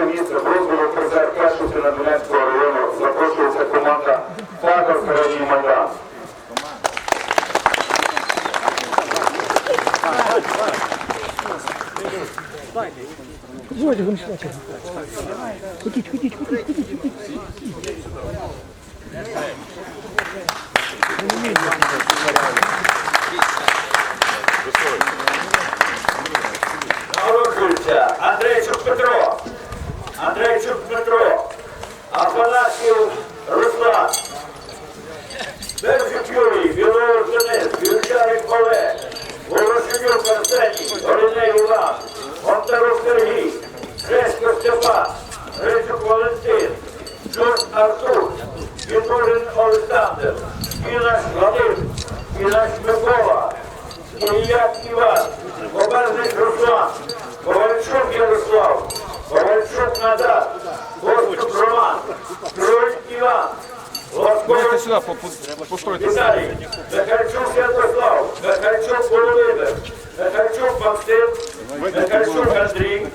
третє місце в розбору призер першу Синодонецького району запрошується команда Фагор Середній Майдан. Ходіть, ходіть, ходіть, ходіть, ходіть. Андрей Афанасів Руслан, Берчук Юрій, Білоус Денис, Вівчарик Олег, Волошенюк Арсеній, Ориней Іван, Гонтарук Сергій, Кресько Степан, Грицюк Валентин, Джордж Артур, Вітурин Олександр, Інаш Вадим, Інаш Микола, Ілля Іван, Давайте по- по- Віталій, Михальчук Святослав, Захарчук Володимир, Захарчук Максим, Захарчук Андрій,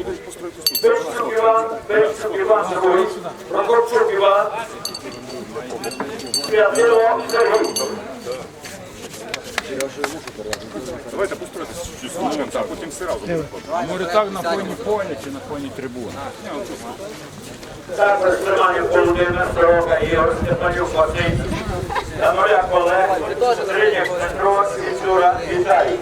Пищук Іван, Пищук Іван Другий, Прокопчук Іван, Святило Сергій. Давайте постройтесь чуть-чуть а потім сразу. Може так на фоні поля чи на фоні трибуни. Також Степанів Володимир, Сорока Ігор, Степанюк Василь, Тамоляк Олег, Сриняк Петро, Вічура Віталій.